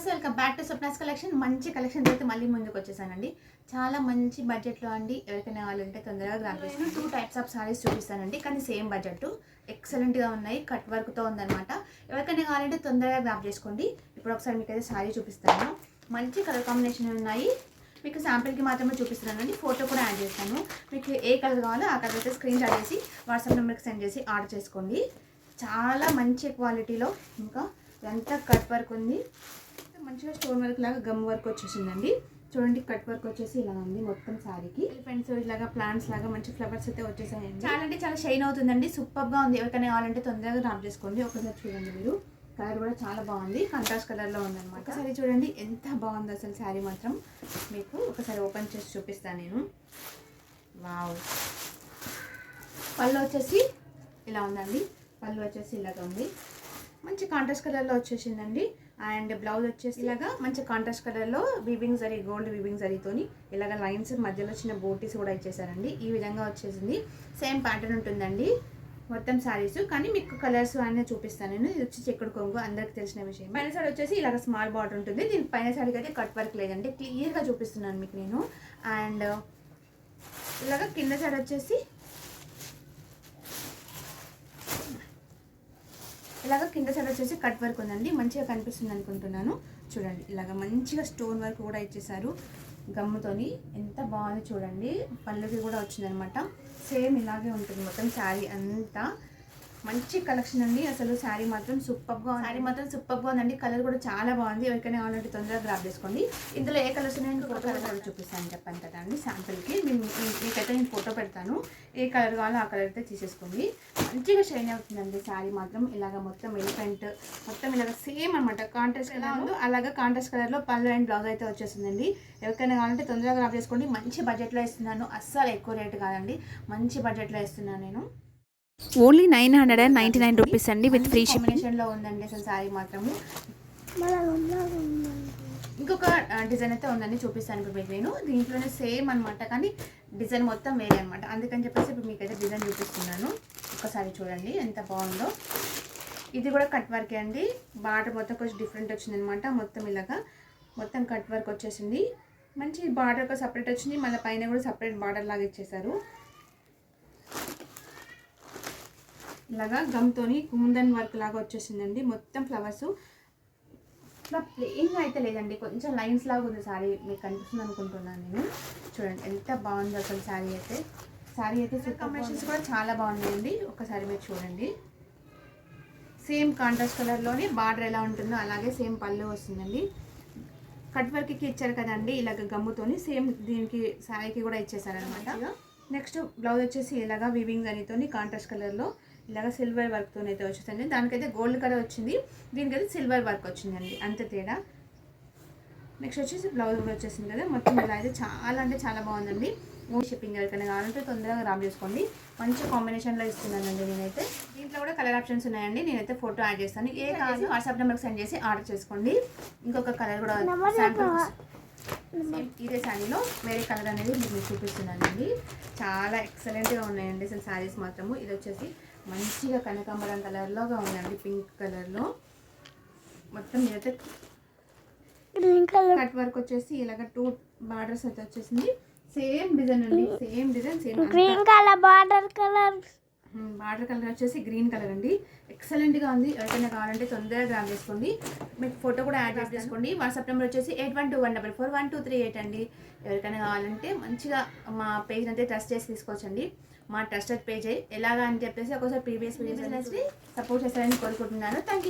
నమస్తే welcome back to Swapna's collection. మంచి collection అయితే మళ్ళీ ముందుకు వచ్చేసానండి. చాలా మంచి బడ్జెట్లో అండి. ఎవరికైనా కావాలంటే తొందరగా grab two types of saris చూపిస్తానండి. కానీ సేమ్ బడ్జెట్ ఎక్సలెంట్గా ఉన్నాయి. కట్ వర్క్తో ఉందన్నమాట. ఎవరికైనా కావాలంటే తొందరగా గ్రాప్ చేసుకోండి. ఇప్పుడు ఒకసారి మీకు అయితే సారీ చూపిస్తాను. మంచి కలర్ కాంబినేషన్ ఉన్నాయి. మీకు శాంపిల్కి మాత్రమే చూపిస్తున్నానండి. ఫోటో కూడా యాడ్ చేస్తాను. మీకు ఏ కలర్ కావాలో ఆ కలర్ అయితే స్క్రీన్ షాట్ చేసి వాట్సాప్ నెంబర్కి సెండ్ చేసి ఆర్డర్ చేసుకోండి. చాలా మంచి క్వాలిటీలో ఇంకా ఎంత కట్ వర్క్ ఉంది. మంచిగా స్టోన్ వర్క్ లాగా గమ్ వర్క్ వచ్చేసిందండి. చూడండి కట్ వర్క్ వచ్చేసి ఇలా ఉంది మొత్తం శారీకి ఫ్రెండ్స్ ఇలాగా ప్లాంట్స్ లాగా మంచి ఫ్లవర్స్ అయితే వచ్చేసాయండి. చాలా అంటే చాలా షైన్ అవుతుందండి సూపర్గా ఉంది. ఎవరికైనా కావాలంటే తొందరగా రాప్ చేసుకోండి. ఒకసారి చూడండి మీరు. కలర్ కూడా చాలా బాగుంది. కంట్రాస్ట్ కలర్లో ఉందన్నమాట. ఒకసారి చూడండి ఎంత బాగుంది అసలు శారీ మాత్రం. మీకు ఒకసారి ఓపెన్ చేసి చూపిస్తాను నేను. వావ్. పళ్ళు వచ్చేసి ఇలా ఉందండి. పళ్ళు వచ్చేసి ఇలాగ ఉంది. మంచి కాంట్రాస్ట్ కలర్లో వచ్చేసిందండి. అండ్ బ్లౌజ్ వచ్చేసి ఇలాగా మంచి కాంట్రాస్ట్ కలర్లో వీవింగ్ జరీ గోల్డ్ వీవింగ్ జరీతోని ఇలాగ లైన్స్ మధ్యలో చిన్న బోటీస్ కూడా ఇచ్చేసారండి. ఈ విధంగా వచ్చేసింది. సేమ్ ప్యాటర్న్ ఉంటుందండి మొత్తం శారీస్ కానీ మీకు కలర్స్ అన్నీ చూపిస్తాను నేను. ఇది వచ్చి చెక్కుడు కొంగు? అందరికి తెలిసిన విషయం పైన సైడ్ వచ్చేసి ఇలాగ స్మాల్ బార్డర్ ఉంటుంది. దీని పైన సైడ్కి అయితే కట్ వర్క్ లేదండి. క్లియర్గా చూపిస్తున్నాను మీకు నేను. అండ్ ఇలాగ కింద సైడ్ వచ్చేసి ఇలాగ కింద సైడ్ వచ్చేసి కట్ వర్క్ ఉందండి. మంచిగా కనిపిస్తుంది అనుకుంటున్నాను. చూడండి ఇలాగ మంచిగా స్టోన్ వర్క్ కూడా ఇచ్చేసారు గమ్ముతోని. ఎంత బాగుంది చూడండి. పళ్ళుకి కూడా వచ్చిందనమాట. సేమ్ ఇలాగే ఉంటుంది మొత్తం శారీ అంతా. మంచి కలెక్షన్ అండి. అసలు శారీ మాత్రం సూపర్గా శారీ మాత్రం సూపర్గా ఉందండి. కలర్ కూడా చాలా బాగుంది. ఎవరికైనా కావాలంటే తొందరగా గ్రాప్ చేసుకోండి. ఇందులో ఏ కలర్స్ ఉన్నాయో నేను ఫోటో కలర్ చూపిస్తాను. చెప్పాను కదా అండి శాంపుల్కి మీకైతే నేను ఫోటో పెడతాను. ఏ కలర్ కావాలో ఆ కలర్ అయితే తీసేసుకోండి. మంచిగా షైన్ అవుతుందండి శారీ మాత్రం. ఇలాగ మొత్తం ఎలిఫెంట్ మొత్తం ఇలాగ సేమ్ అనమాట కాంట్రాస్ట్ ఎలా ఉందో అలాగే కాంట్రాస్ట్ కలర్లో పళ్ళు అండ్ బ్లౌజ్ అయితే వచ్చేసిందండి ఎవరికైనా కావాలంటే తొందరగా గ్రాప్ చేసుకోండి. మంచి బడ్జెట్లో ఇస్తున్నాను. అస్సలు ఎక్కువ రేట్ కాదండి. మంచి బడ్జెట్లో ఇస్తున్నాను నేను. Only nine hundred and ninety nine rupees అండి విత్ ఫ్రీ షిప్పింగ్ కాంబినేషన్లో ఉందండి అసలు శారీ మాత్రము. ఇంకొక డిజైన్ అయితే ఉందండి చూపిస్తాను ఇప్పుడు మీకు నేను. దీంట్లోనే సేమ్ అనమాట కానీ డిజైన్ మొత్తం వేరే అనమాట అందుకని చెప్పేసి ఇప్పుడు మీకైతే డిజైన్ చూపిస్తున్నాను. ఒకసారి చూడండి ఎంత బాగుందో. ఇది కూడా కట్ వర్కే అండి. బార్డర్ మొత్తం కొంచెం డిఫరెంట్ వచ్చిందనమాట మొత్తం ఇలాగా. మొత్తం కట్ వర్క్ వచ్చేసింది. మంచి బార్డర్ ఒక సపరేట్ వచ్చింది మళ్ళీ పైన కూడా సపరేట్ బార్డర్ లాగా ఇచ్చేసారు ఇలాగా గమ్తోని కుందన్ వర్క్ లాగా వచ్చేసిందండి. మొత్తం ఫ్లవర్స్ ఇట్లా ప్లెయిన్గా అయితే లేదండి. కొంచెం లైన్స్ లాగా ఉంది శారీ మీకు కనిపిస్తుంది అనుకుంటున్నాను నేను. చూడండి ఎంత బాగుంది అసలు శారీ అయితే. శారీ అయితే కాంబినేషన్స్ కూడా చాలా బాగున్నాయండి. ఒకసారి మీరు చూడండి. సేమ్ కాంట్రాస్ట్ కలర్లోని బార్డర్ ఎలా ఉంటుందో అలాగే సేమ్ పళ్ళు వస్తుందండి. కట్ వర్క్కి ఇచ్చారు కదండి ఇలాగ గమ్ముతోని సేమ్ దీనికి శారీకి కూడా ఇచ్చేసారనమాట నెక్స్ట్ బ్లౌజ్ వచ్చేసి ఇలాగా వివింగ్ అనితోని కాంట్రాస్ట్ కలర్లో ఇలాగ సిల్వర్ వర్క్తో అయితే వచ్చేసింది. దానికైతే గోల్డ్ కలర్ వచ్చింది. దీనికైతే సిల్వర్ వర్క్ వచ్చిందండి. అంతే తేడా. నెక్స్ట్ వచ్చేసి బ్లౌజ్ కూడా వచ్చేసింది కదా. మొత్తం ఇలా అయితే చాలా అంటే చాలా బాగుందండి. ఓన్ షిప్పింగ్ ఎవరికైనా కావాలంటే తొందరగా రామ్ చేసుకోండి. మంచి కాంబినేషన్లో ఇస్తున్నానండి నేనైతే. దీంట్లో కూడా కలర్ ఆప్షన్స్ ఉన్నాయండి. నేనైతే ఫోటో యాడ్ చేస్తాను. ఏ కావాలి వాట్సాప్ నెంబర్కి సెండ్ చేసి ఆర్డర్ చేసుకోండి. ఇంకొక కలర్ కూడా ఇదే శారీలో వేరే కలర్ అనేది మీకు నేను చూపిస్తున్నానండి. చాలా ఎక్సలెంట్గా ఉన్నాయండి అసలు శారీస్ మాత్రము. ఇది వచ్చేసి మంచిగా కనకాంబరం కలర్లోగా ఉందండి పింక్ కలర్లో మొత్తం ఇదైతే కలర్ కట్ వర్క్ వచ్చేసి ఇలాగ టూ బార్డర్స్ అయితే వచ్చేసింది. సేమ్ డిజైన్ అండి same design same green colour border colour border colour వచ్చేసి గ్రీన్ కలర్ అండి. ఎక్సలెంట్గా ఉంది. ఎవరికైనా కావాలంటే తొందరగా గ్రామ్ చేసుకోండి. మీకు ఫోటో కూడా యాడ్ చేసుకోండి. వాట్సాప్ నెంబర్ వచ్చేసి eight one two one double four one two three eight అండి. ఎవరికైనా కావాలంటే మంచిగా మా పేజ్ అయితే ట్రస్ట్ చేసి తీసుకోవచ్చండి. మా ట్రస్టెడ్ పేజ్ ఎలాగా అని చెప్పేసి ఒకసారి ప్రీవియస్ బిజినెస్ని సపోర్ట్ చేస్తారని కోరుకుంటున్నాను. Thank you